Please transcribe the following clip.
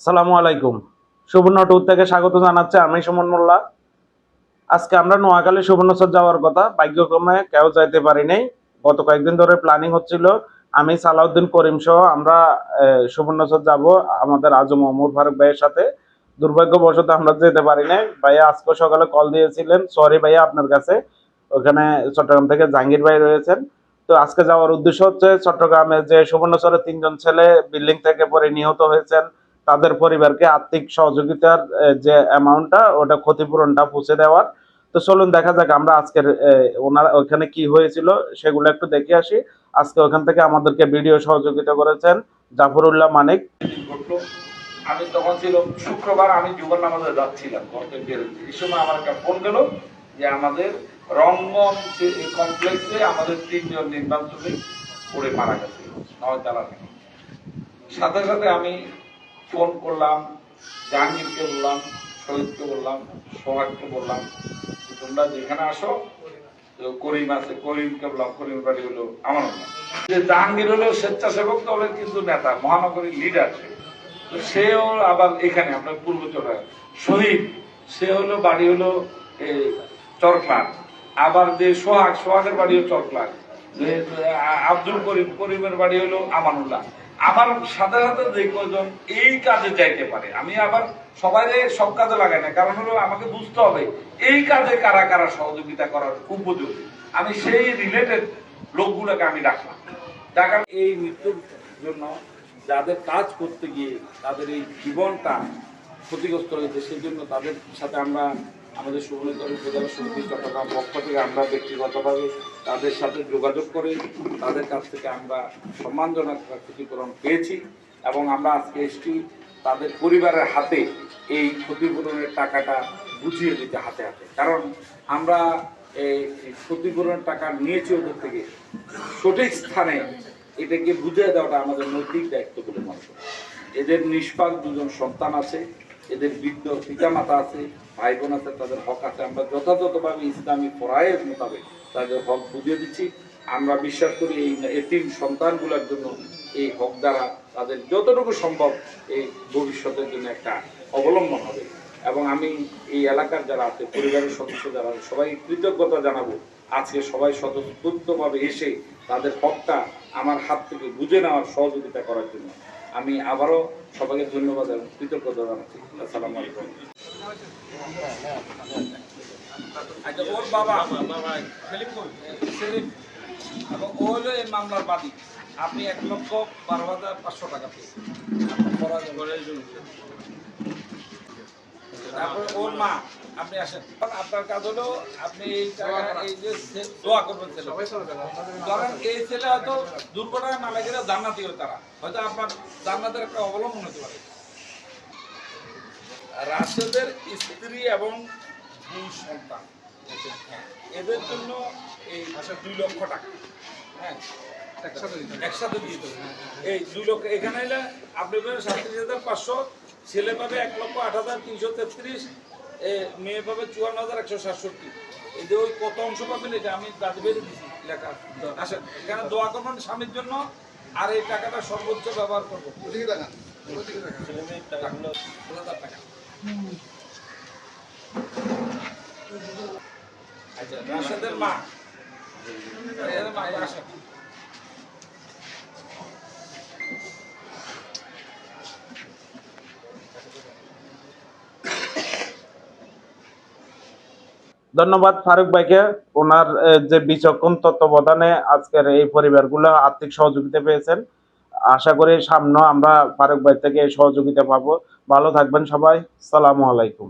সালামু আলাইকুম। সুবর্ণ ট্যুর থেকে স্বাগত জানাচ্ছি আমি সুমন মোল্লা। আজকে আমরা নোয়াখালী সুবর্ণচর যাওয়ার কথা। ভাগ্যক্রমে কেউ যাইতে পারি নাই। গত কয়েকদিন ধরে প্ল্যানিং হচ্ছিল। আমি সালাউদ্দিন করিম সহ আমরা সুবর্ণচর যাব। আমাদের আজম অমর ফারুক ভাইয়ের সাথে। দুর্ভাগ্যবশত আমরা যেতে পারি নাই। ভাইয়া আজকে সকালে কল দিয়েছিলেন। সরি ভাইয়া আপনার কাছে। ওখানে চট্টগ্রাম থেকে জাহাঙ্গীর ভাই রয়েছেন। তো আজকে যাওয়ার উদ্দেশ্য হচ্ছে চট্টগ্রামে যে সুবর্ণচরের তিনজন ছেলে বিল্ডিং থেকে পরে নিহত হয়েছেন। তাদের পরিবারকে আর্থিক সহযোগিতার যে অ্যামাউন্টটা ওটা ক্ষতিপূরণটা পৌঁছে দেওয়ার। তো চলুন দেখা যাক আমরা আজকের ওনার ওখানে কি হয়েছিল, সেগুলো একটু দেখে আসি। আজকে ওখান থেকে আমাদেরকে ভিডিও সহযোগিতা করেছেন জাফরুল্লাহ মানিক। আমি তখন ছিল, শুক্রবার আমি জুবন নামাজে যাচ্ছিলাম এই সময় আমার একটা ফোন গেল যে আমাদের রঙ্গন কমপ্লেক্সে আমাদের তিনজন নির্মাণ শ্রমিক পড়ে মারা গেছে থেকে। সাথে সাথে আমি ফোন করলাম, জাহাঙ্গীরকে বললাম শহীদকে বললাম, সোহাগকে বললাম তোমরা যেখানে আসো করিম আছে। করিমকে বললাম, করিম বাড়ি হলো আমার নাম যে জাহাঙ্গীর হলো স্বেচ্ছাসেবক দলের কিন্তু নেতা, মহানগরীর লিডার তো সেও আবার এখানে আপনার পূর্ব চড়া শহীদ, সে হলো বাড়ি হলো চরকলার আবার যে সোহাগ, সোহাগের বাড়িও চরকলার যে আব্দুল করিম, করিমের বাড়ি হলো আমানুল্লাহ। আমার সাথে সাথে যে কজন এই কাজে যাইতে পারে, আমি আবার সবাই সব কাজে লাগাই না কারণ হলো আমাকে বুঝতে হবে এই কাজে কারা কারা সহযোগিতা করার উপযোগী। আমি সেই রিলেটেড লোকগুলোকে আমি রাখলাম। টাকা এই মৃত্যুর জন্য যাদের কাজ করতে গিয়ে তাদের এই জীবনটা ক্ষতিগ্রস্ত হয়েছে, সেই জন্য তাদের সাথে আমরা আমাদের সুবর্ণচর উপজেলা সমিতি চট্টগ্রাম পক্ষ থেকে আমরা ব্যক্তিগতভাবে তাদের সাথে যোগাযোগ করে তাদের কাছ থেকে আমরা সম্মানজনক ক্ষতিপূরণ পেয়েছি এবং আমরা আজকে এসছি তাদের পরিবারের হাতে এই ক্ষতিপূরণের টাকাটা বুঝিয়ে দিতে হাতে হাতে। কারণ আমরা এই ক্ষতিপূরণের টাকা নিয়েছি ওদের থেকে। সঠিক স্থানে এটাকে বুঝিয়ে দেওয়াটা আমাদের নৈতিক দায়িত্ব বলে মনে করি। এদের নিষ্পাক দুজন সন্তান আছে। এদের বৃদ্ধ পিতামাতা আছে ভাই বোন আছে তাদের হক আছে। আমরা যথাযথভাবে ইসলামী ফরায়ের মোতাবেক তাদের হক বুঝিয়ে দিচ্ছি। আমরা বিশ্বাস করি এই এতিম সন্তানগুলোর জন্য এই হক দ্বারা তাদের যতটুকু সম্ভব এই ভবিষ্যতের জন্য একটা অবলম্বন হবে। এবং আমি এই এলাকার যারা আছে পরিবারের সদস্য যারা আছে, সবাই কৃতজ্ঞতা জানাব। আজকে সবাই স্বতঃস্ফূর্তভাবে এসে তাদের হকটা আমার হাত থেকে বুঝে নেওয়ার সহযোগিতা করার জন্য। আমি আবারও সবাইকে ধন্যবাদ এবং কৃতজ্ঞতা জানাচ্ছি। আসসালামু আলাইকুম। আচ্ছা ওর বাবা সেলিম কই? সেলিম। এবং ও হলো এই মামলার বাদী আপনি এক লক্ষ বারো হাজার পাঁচশো টাকা পেয়েছেন। তারপরে ওর মা। আপনি আসেন। আপনার কাজ হলো আপনি এই টাকা এই যে দোয়া করবেন ছেলে। ধরেন এই ছেলে হয়তো দুর্ঘটনায় মারা গেলে জান্নাতি তারা। হয়তো আপনার জান্নাতের একটা অবলম্বন হতে পারে। রাশেদের স্ত্রী এবং দুই সন্তান। এদের জন্য এই দুই লক্ষ টাকা। হ্যাঁ। একসাথে দিয়ে দেবো এই দুই লক্ষ এখানে এলে আপনি পাবেন সাতত্রিশ হাজার পাঁচশো ছেলে পাবে এক লক্ষ আট হাজার তিনশো তেত্রিশ মেয়ে পাবে চুয়ান্ন হাজার একশো সাতষট্টি। এই যে ওই কত অংশ পাবেন এটা আমি দাঁত বেড়ে দিচ্ছি লেখা আসেন। এখানে দোয়া করবেন স্বামীর জন্য আর এই টাকাটা সর্বোচ্চ ব্যবহার করব। আচ্ছা রাশেদের মা। আসেন। ধন্যবাদ ফারুক ভাইকে। ওনার যে বিচক্ষণ তত্ত্বাবধানে আজকের এই পরিবারগুলো আর্থিক সহযোগিতা পেয়েছেন। আশা করি সামনে আমরা ফারুক ভাই থেকে সহযোগিতা পাবো। ভালো থাকবেন সবাই। সালামু আলাইকুম।